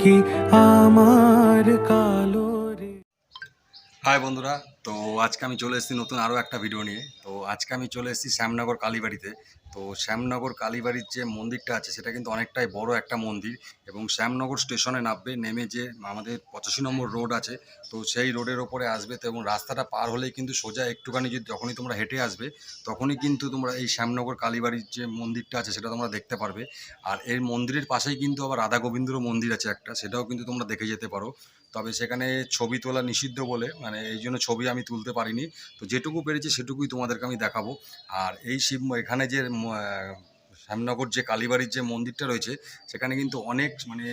কি আমার হাই বন্ধুরা, তো আজকে আমি চলে এসেছি নতুন আরও একটা ভিডিও নিয়ে। তো আজকে আমি চলে এসেছি শ্যামনগর কালীবাড়িতে। তো শ্যামনগর কালীবাড়ির যে মন্দিরটা আছে, সেটা কিন্তু অনেকটাই বড় একটা মন্দির এবং শ্যামনগর স্টেশনে নামবে, নেমে যে আমাদের পঁচাশি নম্বর রোড আছে, তো সেই রোডের ওপরে আসবে তো এবং রাস্তাটা পার হলেই কিন্তু সোজা একটুখানি যদি যখনই তোমরা হেঁটে আসবে, তখনই কিন্তু তোমরা এই শ্যামনগর কালীবাড়ির যে মন্দিরটা আছে, সেটা তোমরা দেখতে পারবে। আর এই মন্দিরের পাশেই কিন্তু আবার রাধা গোবিন্দরও মন্দির আছে একটা, সেটাও কিন্তু তোমরা দেখে যেতে পারো। তবে সেখানে ছবি তোলা নিষিদ্ধ বলে মানে এই জন্য ছবি আমি তুলতে পারিনি। তো যেটুকু পেরেছি সেটুকুই তোমাদেরকে আমি দেখাবো। আর এই শিব, এখানে যে শ্যামনগর যে কালীবাড়ির যে মন্দিরটা রয়েছে, সেখানে কিন্তু অনেক মানে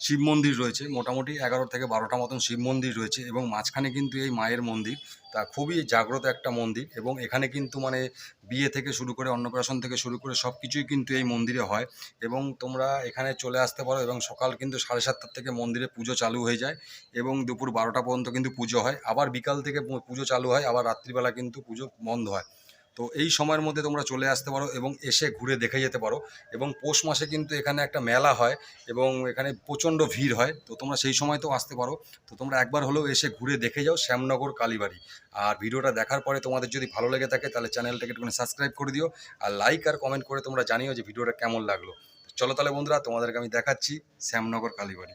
শিব মন্দির রয়েছে। মোটামুটি এগারো থেকে বারোটা মতন শিব মন্দির রয়েছে এবং মাঝখানে কিন্তু এই মায়ের মন্দির। তা খুবই জাগ্রত একটা মন্দির এবং এখানে কিন্তু মানে বিয়ে থেকে শুরু করে অন্নপ্রাশন থেকে শুরু করে সব কিছুই কিন্তু এই মন্দিরে হয় এবং তোমরা এখানে চলে আসতে পারো এবং সকাল কিন্তু সাড়ে সাতটার থেকে মন্দিরে পুজো চালু হয়ে যায় এবং দুপুর বারোটা পর্যন্ত কিন্তু পুজো হয়। আবার বিকাল থেকে পুজো চালু হয়, আবার রাত্রিবেলা কিন্তু পুজো বন্ধ হয়। তো এই সময়ের মধ্যে তোমরা চলে আসতে পারো এবং এসে ঘুরে দেখে যেতে পারো। এবং পৌষ মাসে কিন্তু এখানে একটা মেলা হয় এবং এখানে প্রচণ্ড ভিড় হয়। তো তোমরা সেই সময় তো আসতে পারো। তো তোমরা একবার হলেও এসে ঘুরে দেখে যাও শ্যামনগর কালীবাড়ি। আর ভিডিওটা দেখার পরে তোমাদের যদি ভালো লেগে থাকে তাহলে চ্যানেলটাকে একটুখানি সাবস্ক্রাইব করে দিও। আর লাইক আর কমেন্ট করে তোমরা জানিও যে ভিডিওটা কেমন লাগল। চলো তাহলে বন্ধুরা, তোমাদেরকে আমি দেখাচ্ছি শ্যামনগর কালীবাড়ি।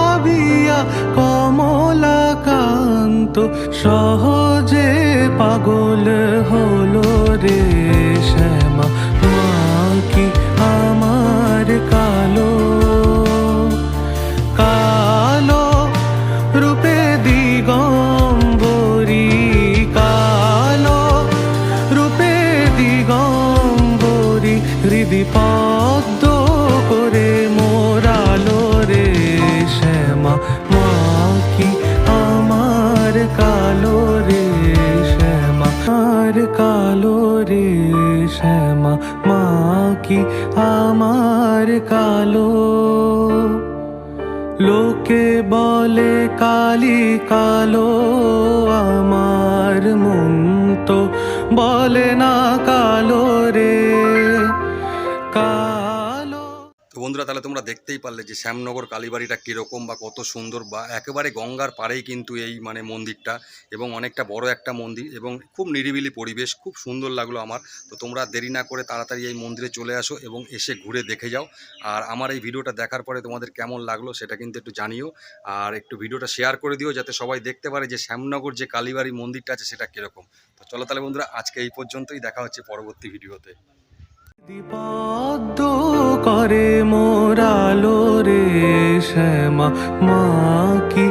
ভাবিয়া কমলাকান্ত সহজে পাগল হলো রে শ্যামা। কালো। লোকে বলে কালি কালো আমার মন তো বলে না কালো রে। তো বন্ধুরা, তাহলে তোমরা দেখতেই পারলে যে শ্যামনগর কালীবাড়িটা কীরকম বা কত সুন্দর বা একেবারে গঙ্গার পাড়েই কিন্তু এই মানে মন্দিরটা এবং অনেকটা বড় একটা মন্দির এবং খুব নিরিবিলি পরিবেশ, খুব সুন্দর লাগল আমার। তো তোমরা দেরি না করে তাড়াতাড়ি এই মন্দিরে চলে আসো এবং এসে ঘুরে দেখে যাও। আর আমার এই ভিডিওটা দেখার পরে তোমাদের কেমন লাগল সেটা কিন্তু একটু জানিও। আর একটু ভিডিওটা শেয়ার করে দিও যাতে সবাই দেখতে পারে যে শ্যামনগর যে কালীবাড়ি মন্দিরটা আছে সেটা কীরকম। তো চলো তাহলে বন্ধুরা, আজকে এই পর্যন্তই, দেখা হচ্ছে পরবর্তী ভিডিওতে। করে মোরালো রে শ্যামা মা কি